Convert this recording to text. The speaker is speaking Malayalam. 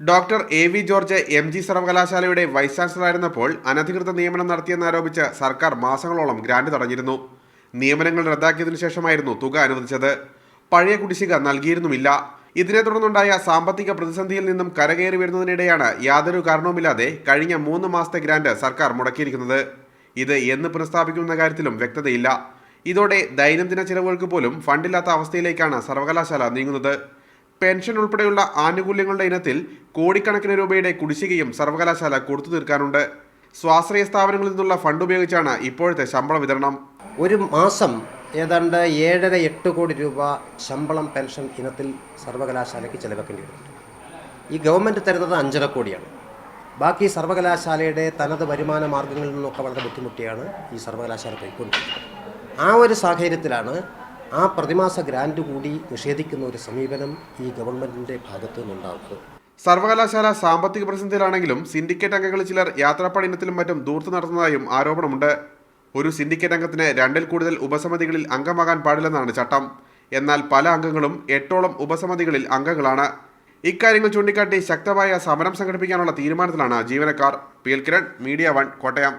Doctor A V George M G സർവകലാശാലയുടെ വൈസ് ചാൻസലറായിരുന്നപ്പോൾ അനധികൃത നിയമനം നടത്തിയെന്നാരോപിച്ച് സർക്കാർ മാസങ്ങളോളം ഗ്രാന്റ് തടഞ്ഞിരുന്നു. നിയമനങ്ങൾ റദ്ദാക്കിയതിനു ശേഷമായിരുന്നു തുക അനുവദിച്ചത്. പഴയ കുടിശ്ശിക നൽകിയിരുന്നുമില്ല. ഇതിനെ തുടർന്നുണ്ടായ സാമ്പത്തിക പ്രതിസന്ധിയിൽ നിന്നും കരകയറി വരുന്നതിനിടെയാണ് യാതൊരു കാരണവുമില്ലാതെ കഴിഞ്ഞ മൂന്ന് മാസത്തെ ഗ്രാന്റ് സർക്കാർ മുടക്കിയിരിക്കുന്നത്. ഇത് എന്ന് പുനഃസ്ഥാപിക്കുമെന്ന കാര്യത്തിലും വ്യക്തതയില്ല. ഇതോടെ ദൈനംദിന ചിലവുകൾക്ക് പോലും ഫണ്ടില്ലാത്ത അവസ്ഥയിലേക്കാണ് സർവകലാശാല നീങ്ങുന്നത്. പെൻഷൻ ഉൾപ്പെടെയുള്ള ആനുകൂല്യങ്ങളുടെ ഇനത്തിൽ കോടിക്കണക്കിന് രൂപയുടെ കുടിശ്ശികയും സർവകലാശാല കൊടുത്തു തീർക്കാനുണ്ട്. സ്വാശ്രയ സ്ഥാപനങ്ങളിൽ നിന്നുള്ള ഫണ്ട് ഉപയോഗിച്ചാണ് ഇപ്പോഴത്തെ ശമ്പള വിതരണം. ഒരു മാസം ഏതാണ്ട് ഏഴര എട്ട് കോടി രൂപ ശമ്പളം പെൻഷൻ ഇനത്തിൽ സർവകലാശാലയ്ക്ക് ചിലവാക്കേണ്ടി വരുന്നുണ്ട് ഈ ഗവൺമെന്റ് തരുന്നത് അഞ്ചര കോടിയാണ്. ബാക്കി സർവകലാശാലയുടെ തനത് വരുമാന മാർഗങ്ങളിൽ നിന്നൊക്കെ വളരെ ബുദ്ധിമുട്ടിയാണ് ഈ സർവകലാശാല കൈക്കൊണ്ടിരിക്കുന്നത്. ആ ഒരു സാഹചര്യത്തിലാണ് ആ പ്രതിമാസ ഗ്രാൻഡ് കൂടി നിഷേധിക്കുന്ന ഒരു സമീപനം ഈ ഗവൺമെന്റിന്റെ ഭാഗത്തു നിന്നുണ്ടാകുന്നത് സർവകലാശാല സാമ്പത്തിക പ്രതിസന്ധിയിലാണെങ്കിലും സിൻഡിക്കേറ്റ് അംഗങ്ങൾ ചിലർ യാത്രാപ്പണ ഇനത്തിലും മറ്റും ദൂർത്ത് നടത്തുന്നതായും ആരോപണമുണ്ട്. ഒരു സിൻഡിക്കേറ്റ് അംഗത്തിന് രണ്ടിൽ കൂടുതൽ ഉപസമിതികളിൽ അംഗമാകാൻ പാടില്ലെന്നാണ് ചട്ടം. എന്നാൽ പല അംഗങ്ങളും എട്ടോളം ഉപസമിതികളിൽ അംഗങ്ങളാണ്. ഇക്കാര്യങ്ങൾ ചൂണ്ടിക്കാട്ടി ശക്തമായ സമരം സംഘടിപ്പിക്കാനുള്ള തീരുമാനത്തിലാണ് ജീവനക്കാർ. P Kiran media one Kottayam.